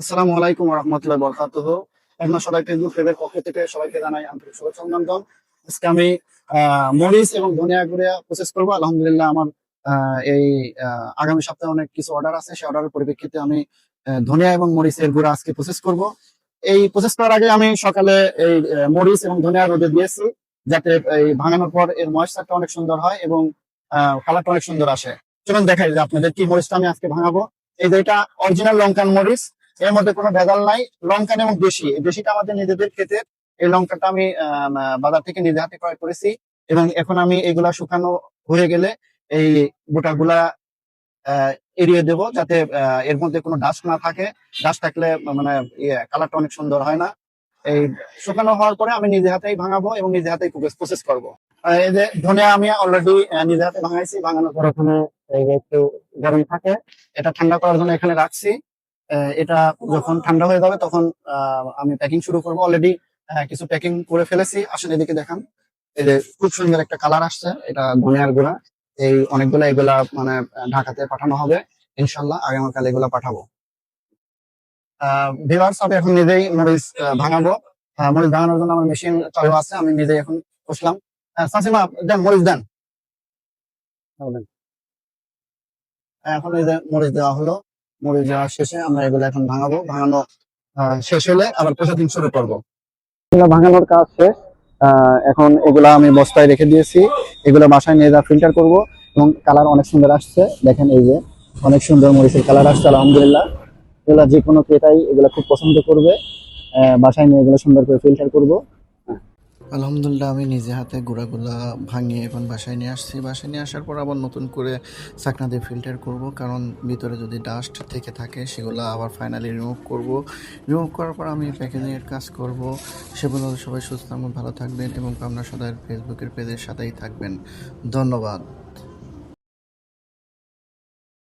আসসালামু আলাইকুম রহমতুল্লাহ বরকাতুহ একদম সবাই ফেসবুক পেজের পক্ষ থেকে সবাইকে জানাই আন্তরিক শুভেচ্ছা অভিনন্দন। আজকে আমি মরিচ এবং ধনিয়া গুঁড়া প্রসেস করব। আলহামদুলিল্লাহ আমার এই আগামী সপ্তাহে অনেক কিছু অর্ডার আছে। সেই অর্ডারের পরিপ্রেক্ষিতে আমি ধনিয়া এবং মরিচের গুঁড়া আজকে প্রসেস করব। এই প্রসেস করার আগে আমি সকালে এই মরিচ এবং ধনিয়া রোদে দিয়েছি, যাতে এই ভাঙানোর পর এর ময়েশ্চারটা অনেক সুন্দর হয় এবং কালারটা অনেক সুন্দর আসে। চলুন দেখাই যে আপনাদের কি মরিচটা আমি আজকে ভাঙাবো। এই যে এটা অরিজিনাল লঙ্কান মরিচ। এর মধ্যে কোনো ভেজাল নাই লঙ্কান এবং দেশি। দেশিটা আমাদের নিজেদের ক্ষেতের, এই লঙ্কাটা আমি বাজার থেকে নিজে হাতে ক্রয় করেছি এবং এখন আমি এগুলা শুকানো হয়ে গেলে এই গোটাগুলা এড়িয়ে দেব যাতে এর মধ্যে কোনো ডাস্ট না থাকে। ডাস্ট থাকলে মানে ইয়ে কালারটা অনেক সুন্দর হয় না। এই শুকানো হওয়ার পরে আমি নিজে হাতেই ভাঙাবো এবং নিজে হাতেই প্রসেস করব। এই যে ধনিয়া আমি অলরেডি নিজে হাতে ভাঙাইছি, ভাঙানোর পর ওখানে একটু গরম থাকে, এটা ঠান্ডা করার জন্য এখানে রাখছি। এটা যখন ঠান্ডা হয়ে যাবে তখন আমি প্যাকিং শুরু করব অলরেডি কিছু প্যাকিং করে ফেলেছি। আসলে এদিকে দেখান। এই যে খুব সুন্দর একটা কালার আসছে এটা ধনিয়ার গুঁড়া। এই অনেকগুলা এগুলা মানে ঢাকাতে পাঠানো হবে। ইনশাল্লাহ আগামীকাল এগুলা পাঠাবো। ভিভার্স আমি এখন নিজেই মরিচ ভাঙাবো। মরিচ ভাঙানোর জন্য আমার মেশিন চালু আছে আমি নিজেই এখন বসলাম। সাসিমা দেন মরিচ দেন। দেন। এখন এই যে মরিচ দেওয়া হলো। মরিচ দেওয়া শেষে আমরা এগুলো এখন ভাঙাবো। ভাঙানো শেষ হলে আবার প্রসেসিং শুরু করব। এগুলো ভাঙানোর কাজ শেষ। এখন এগুলা আমি বস্তায় রেখে দিয়েছি। এগুলো বাসায় নিয়ে যা ফিল্টার করব এবং কালার অনেক সুন্দর আসছে। দেখেন এই যে, অনেক সুন্দর মরিচের কালার আসছে, আলহামদুলিল্লাহ। এগুলা যে কোনো ক্রেতাই এগুলো খুব পছন্দ করবে। বাসায় নিয়ে এগুলো সুন্দর করে ফিল্টার করব। আলহামদুলিল্লাহ, আমি নিজে হাতে গুঁড়াগুলা ভাঙিয়ে এখন বাসায় নিয়ে আসছি। বাসায় নিয়ে আসার পর আবার নতুন করে চাকনা দিয়ে ফিল্টার করব, কারণ ভিতরে যদি ডাস্ট থেকে থাকে সেগুলো আবার ফাইনালি রিমুভ করব। রিমুভ করার পর আমি প্যাকেজিংয়ের কাজ করব। সেগুলো সবাই সুস্থ ভালো থাকবেন এবং আপনার সদায় ফেসবুকের পেজের সাথেই থাকবেন। ধন্যবাদ।